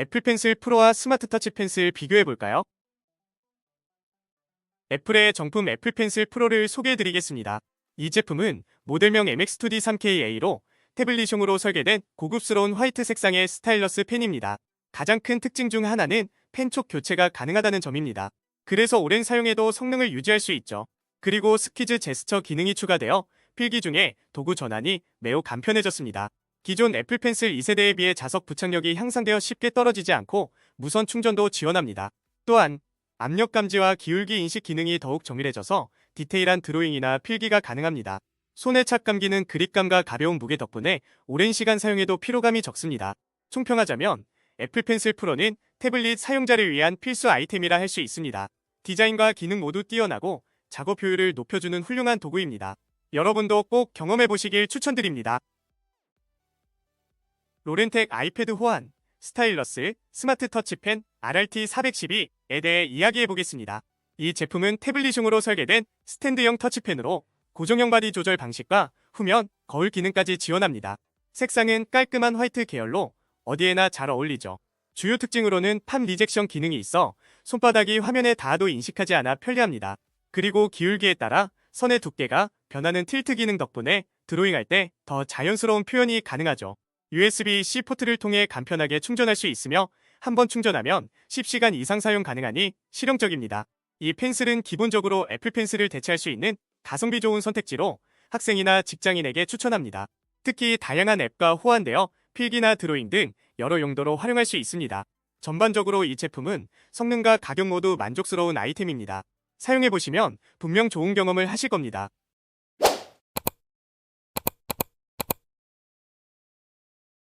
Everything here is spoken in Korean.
애플 펜슬 프로와 스마트 터치 펜슬 비교해 볼까요? 애플의 정품 애플 펜슬 프로를 소개해 드리겠습니다. 이 제품은 모델명 MX2D 3KA로 태블릿용으로 설계된 고급스러운 화이트 색상의 스타일러스 펜입니다. 가장 큰 특징 중 하나는 펜촉 교체가 가능하다는 점입니다. 그래서 오랜 사용에도 성능을 유지할 수 있죠. 그리고 스키즈 제스처 기능이 추가되어 필기 중에 도구 전환이 매우 간편해졌습니다. 기존 애플 펜슬 2세대에 비해 자석 부착력이 향상되어 쉽게 떨어지지 않고 무선 충전도 지원합니다. 또한 압력 감지와 기울기 인식 기능이 더욱 정밀해져서 디테일한 드로잉이나 필기가 가능합니다. 손에 착 감기는 그립감과 가벼운 무게 덕분에 오랜 시간 사용해도 피로감이 적습니다. 총평하자면 애플 펜슬 프로는 태블릿 사용자를 위한 필수 아이템이라 할 수 있습니다. 디자인과 기능 모두 뛰어나고 작업 효율을 높여주는 훌륭한 도구입니다. 여러분도 꼭 경험해 보시길 추천드립니다. 로렌텍 아이패드 호환, 스타일러스, 스마트 터치펜 RRT412에 대해 이야기해 보겠습니다. 이 제품은 태블릿용으로 설계된 스탠드형 터치펜으로 고정형 바디 조절 방식과 후면, 거울 기능까지 지원합니다. 색상은 깔끔한 화이트 계열로 어디에나 잘 어울리죠. 주요 특징으로는 팜 리젝션 기능이 있어 손바닥이 화면에 닿아도 인식하지 않아 편리합니다. 그리고 기울기에 따라 선의 두께가 변하는 틸트 기능 덕분에 드로잉할 때 더 자연스러운 표현이 가능하죠. USB-C 포트를 통해 간편하게 충전할 수 있으며 한 번 충전하면 10시간 이상 사용 가능하니 실용적입니다. 이 펜슬은 기본적으로 애플 펜슬을 대체할 수 있는 가성비 좋은 선택지로 학생이나 직장인에게 추천합니다. 특히 다양한 앱과 호환되어 필기나 드로잉 등 여러 용도로 활용할 수 있습니다. 전반적으로 이 제품은 성능과 가격 모두 만족스러운 아이템입니다. 사용해보시면 분명 좋은 경험을 하실 겁니다.